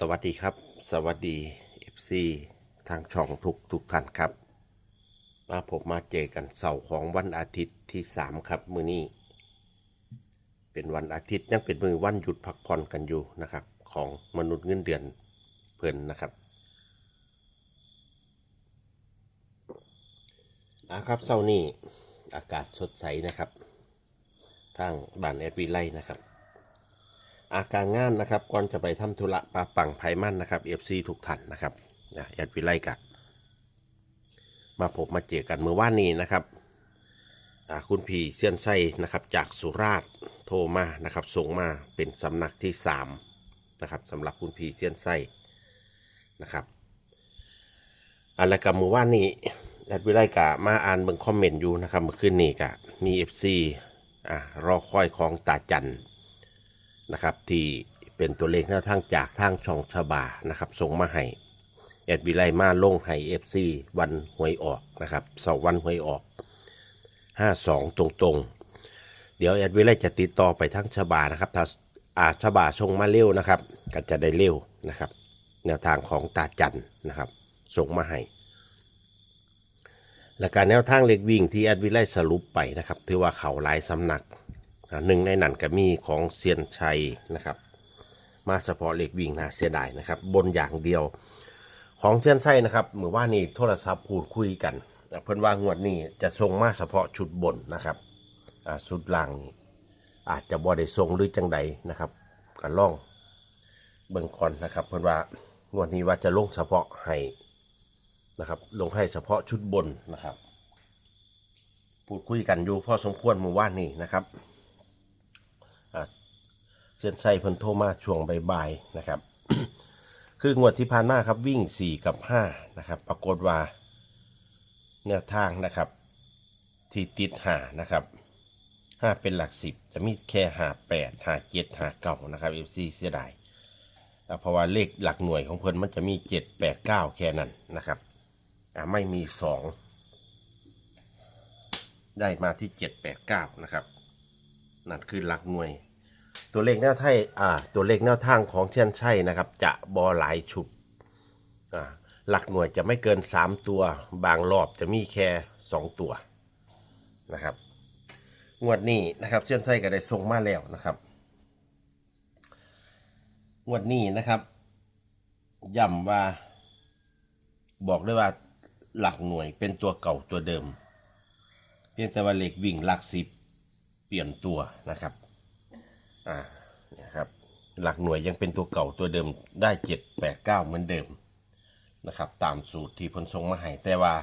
สวัสดีครับ สวัสดี FC ทางช่องทุกทุกท่านครับ มาพบมาเจอกันเสาร์ของวันอาทิตย์ที่ 3 ครับ มือนี้ เป็นวันอาทิตย์ยังเป็นมือวันหยุดพักผ่อนกันอยู่นะครับ ของมนุษย์เงินเดือนเพิ่นนะครับนะครับเสาร์นี้อากาศสดใสนะครับ ทางบ้านแอดวีไลนะครับ อาการงานนะครับก่อนจะไปทำธุระปาปังไพมันนะครับเอฟซีทุกท่านนะครับนะแอดวิไลกะมาพบมาเจอกันเมื่อวานนี้นะครับคุณพี่เซียนไซนะครับจากสุราษฎร์โทรมานะครับส่งมาเป็นสำนักที่สามนะครับสำหรับคุณพี่เซียนไซนะครับอันละกับเมื่อวานนี้แอดวิไลกะมาอ่านเบิ่งคอมเมนต์อยู่นะครับเมื่อคืนนี้กะมีเอฟซีอ่ารอคอยของตาจัน นะครับที่เป็นตัวเลขแนวทางจากทางช่องชบานะครับส่งมาให้แอดวิไลมาลงให้เอฟซีวันหวยออกนะครับสองวันหวยออก 52 ตรงๆ เดี๋ยวแอดวิไลจะติดต่อไปทางชบานะครับถ้าอาชบาส่งมาเร็วนะครับ ก็จะได้เร็วนะครับ แนวทางของตาจันนะครับส่งมาให้และการแนวทางเล็กวิ่งที่แอดวิไลสรุปไปนะครับถือว่าเขาหลายสำนัก หนึ่งในนั้นก็มีของเซียนชัยนะครับ มาเฉพาะเหล็กวิ่งนะเสียดายนะครับ บนอย่างเดียว ของเซียนชัยนะครับเมื่อว่านี่โทรศัพท์พูดคุยกันเพิ่นว่างวดนี้จะส่งมาเฉพาะชุดบนนะครับชุดล่างนี่อาจจะบ่ได้ส่งหรือจังใดนะครับก็ล่องเบิ่งก่อนนะครับเพิ่นว่างวดนี้ว่าจะลงเฉพาะให้นะครับ ลงให้เฉพาะชุดบนนะครับ พูดคุยกันอยู่พอสมควรเมื่อวานนี้นะครับ เส้นไส้เพิ่นโทรมาช่วงบ่ายๆนะครับ คืองวดที่ผ่านมาครับวิ่ง 4 กับ 5 นะครับ ปรากฏว่าแนวทางนะครับ ที่ติดหานะครับ 5 เป็นหลัก 10 จะมีแค่หา8หา7หา9นะครับ FC เสียดายอ่เพราะว่าเลขหลักหน่วยของเพิ่นมันจะมี 7 8 9 แค่นั้นนะครับอ่าไม่มี 2 ได้มาที่ 7 8 9 นะครับนั่นคือหลักหน่วย ตัวเลขแนวไทยอ่าตัวเลขแนวทางของเช่นใช่นะครับ จะบอหลายชุดอ่าหลักหน่วยจะไม่เกิน 3 ตัว บางรอบจะมีแค่ 2 ตัวนะครับงวดนี้นะครับเช่นไส้ก็ได้ส่งมาแล้วนะครับงวดนี้นะครับย้ำว่า บอกเลยว่าหลักหน่วยเป็นตัวเก่าตัวเดิม เพียงแต่ว่าเหล็กวิ่งหลักสิบเปลี่ยนตัวนะครับ อ่านะครับหลักหน่วยยังเป็นตัวเก่าตัวเดิมได้เจ็ดแปดเก้าเหมือนเดิมนะครับ ตามสูตรที่พนทรงมาให้แต่ว่า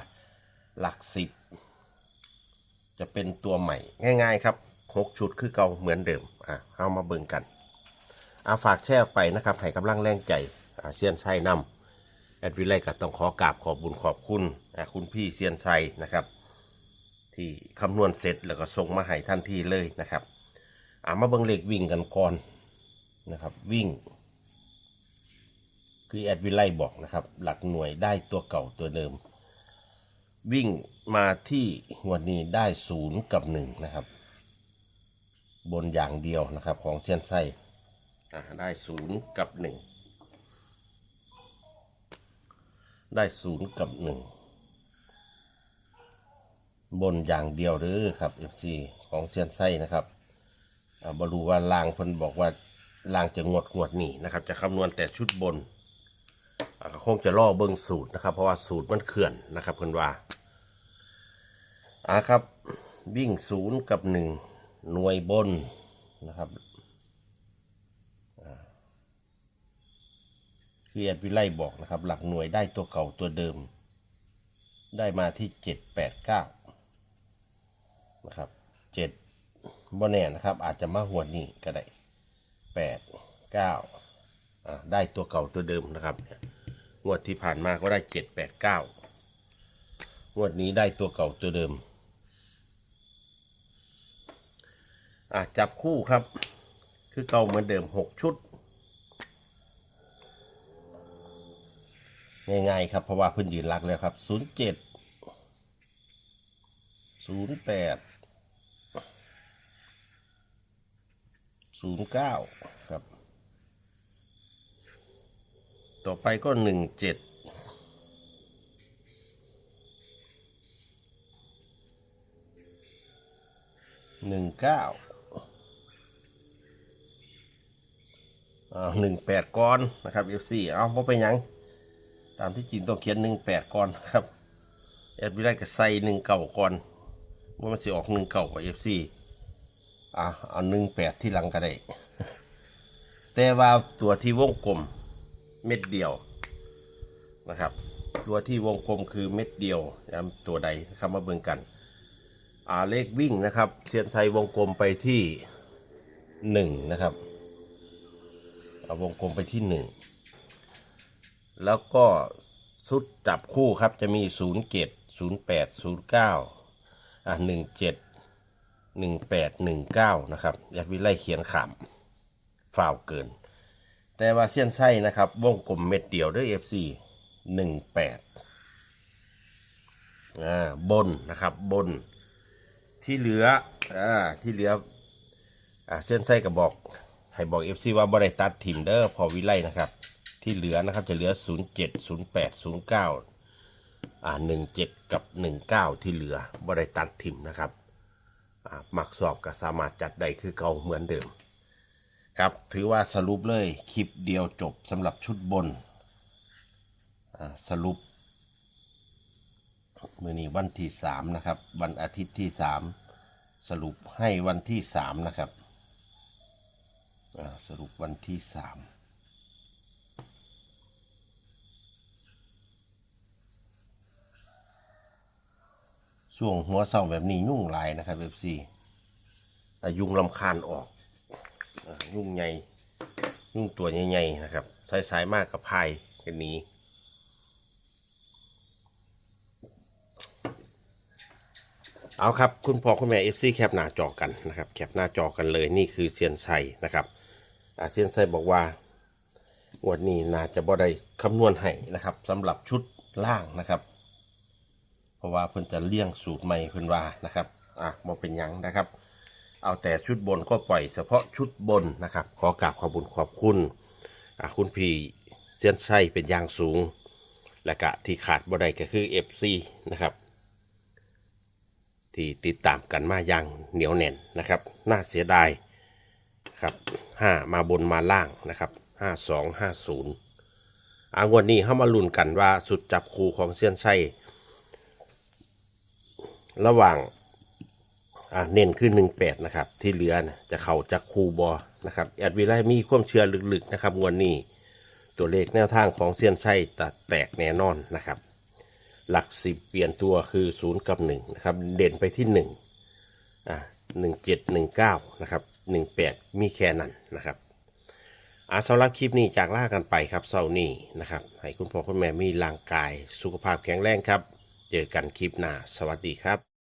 หลักสิบจะเป็นตัวใหม่ง่าย ๆ ครับหกชุดคือเก่าเหมือนเดิมอะเอามาเบิ่งกันอาฝากแชร์ไปนะครับให้กำลังแรงใจอาเซียนไชัยนำแอดวิไลก็ต้องขอกราบขอบบุญขอบคุณอะคุณพี่เซียนไชัยนะครับ ที่คำนวณเสร็จแล้วก็ส่งมาให้ทันทีเลยนะครับ อามาเบิ่งเลขวิ่งกันก่อนนะครับ วิ่ง คือแอดวิไลบอกนะครับ หลักหน่วยได้ตัวเก่าตัวเดิม วิ่งมาที่วดนี้ได้ศูนย์กับหนึ่งนะครับ บนอย่างเดียวนะครับ ของเซียนไส้ได้ศูนย์กับหนึ่งได้ศูนย์กับหนึ่งบนอย่างเดียวหรือครับ FC ของเซียนไส้นะครับ อ่าบรูว่าลางเพิ่นบอกว่าลางจะงวดงวดนี่นะครับ จะคำนวณแต่ชุดบนอ่าก็คงจะล่อเบิ้งสูตรนะครับ เพราะว่าสูตรมันเขื่อนนะครับเพิ่นว่าอ่าครับ วิ่งศูนย์กับหนึ่งหน่วยบนนะครับที่แอดวิไลบอกนะครับ หลักหน่วยได้ตัวเก่าตัวเดิม ได้มาที่เจ็ดแปดเก้านะครับเจ็ด บ่แน่นะครับ อาจจะมาหวดนี้ก็ได้แปดเก้าได้ตัวเก่าตัวเดิมนะครับงวดที่ผ่านมาก็ได้เจ็ดแปดเก้างวดนี้ได้ตัวเก่าตัวเดิมอจับคู่ครับ คือเก่าเหมือนเดิมหกชุด ง่ายๆครับเพราะว่าเพิ่นยืนรักแล้วครับศูนย์เจ็ดศูนย์แปด ศูนย์เก้าครับ ต่อไปก็หนึ่งเจ็ดหนึ่งเก้าหนึ่งแปดก้อนนะครับ F4 เอาเพราะไปยัง ตามที่จริงต้องเขียนหนึ่งแปดก่อนครับแอดวิไลก็ใส่หนึ่งเก่าก่อนว่ามันสิออกหนึ่งเก่ากับเอะเอาหนึ่งแปดที่หลังก็ได้ แต่ว่าตัวที่วงกลมเม็ดเดียวนะครับ ตัวที่วงกลมคือเม็ดเดียวนะตัวใดนะครับมาเบิ่งกัน อ่าเลขวิ่งนะครับเซียนไซวงกลมไปที่หนึ่งนะครับเอาวงกลมไปที่หนึ่งแล้วก็ชุดจับคู่ครับจะมี0เกต0 8 0 9อะ1 7 1 8 1 9นะครับอยากวิไลเขียนขำฝ่าวเกิน แต่ว่าเส้นไส้นะครับ วงกลมเม็ดเดียวด้วย FC 1 8อ่าบนนะครับบน ที่เหลืออ่าที่เหลืออ่าเส้นไส้ก็บอกให้บอก FC ว่าบ่ได้ตัดทิมเด้อพอวิไลนะครับ ที่เหลือนะครับจะเหลือ 0 7 0 8 0 9อ่า17 กับ 19 ที่เหลือบริตัดทิมนะครับ อ่ามักสอบก็สามารถจัดได้คือเก่าเหมือนเดิม ครับถือว่าสรุปเลยคลิปเดียวจบสำหรับชุดบนสรุปมือนี้วันที่3นะครับ วันอาทิตย์ที่3สรุปให้วันที่3นะครับสรุปวันที่3 ช่วงหัวเสาแบบนี้ยุ่งหลายนะครับเอฟซีแต่ยุงลำคาญออกยุ่งใหญ่ยุ่งตัวใหญ่ๆนะครับสายๆมากกับพายกันนี้เอาครับคุณพ่อคุณแม่เอฟซีแคปหน้าจอกันนะครับแคปหน้าจอกันเลยนี่คือเซียนไซนะครับเซียนไซบอกว่างวดนี้น่าจะบ่ได้คำนวณให้นะครับสำหรับชุดล่างนะครับ ราะว่าเพิ่นจะเลี่ยงสูตรใหม่เพิ่นว่านะครับอะบ่เป็นหยังนะครับ เอาแต่ชุดบนก็ปล่อยเฉพาะชุดบนนะครับ ขอกราบขอบคุญขอบคุณอะคุณพี่เซียนชัยเป็นอย่างสูง และกะที่ขาดบ่ได้ก็คือ FC นะครับ ที่ติดตามกันมาอย่างเหนียวแน่นนะครับ น่าเสียดายครับห้ามาบนมาล่างนะครับห้าสองห้าศูนย์อางวันนี้เข้ามาลุ้นกันว่าสุดจับคู่ของเซียนชัย ระหว่างอ่าเน้นคือหนึ่งแปดนะครับ ที่เหลือนะจะเข้าจากคูบอนะครับแอดวิไลมีความเชื่อลึกๆนะครับงวดนนี้ตัวเลขแนวทางของเซียนไช่ตัดแตกแน่นอนนะครับ หลักสิบเปลี่ยนตัวคือศูนย์กับหนึ่งนะครับ เด่นไปที่หนึ่งอ่าหนึ่งเจ็ดหนึ่งเก้านะครับหนึ่งแปดมีแค่นั้นนะครับอาสำหรับคลิปนี้จากล่ากันไปครับเสาร์นี้นะครับ ให้คุณพ่อคุณแม่มีร่างกาย สุขภาพแข็งแรงครับ เจอกันคลิปหน้า สวัสดีครับ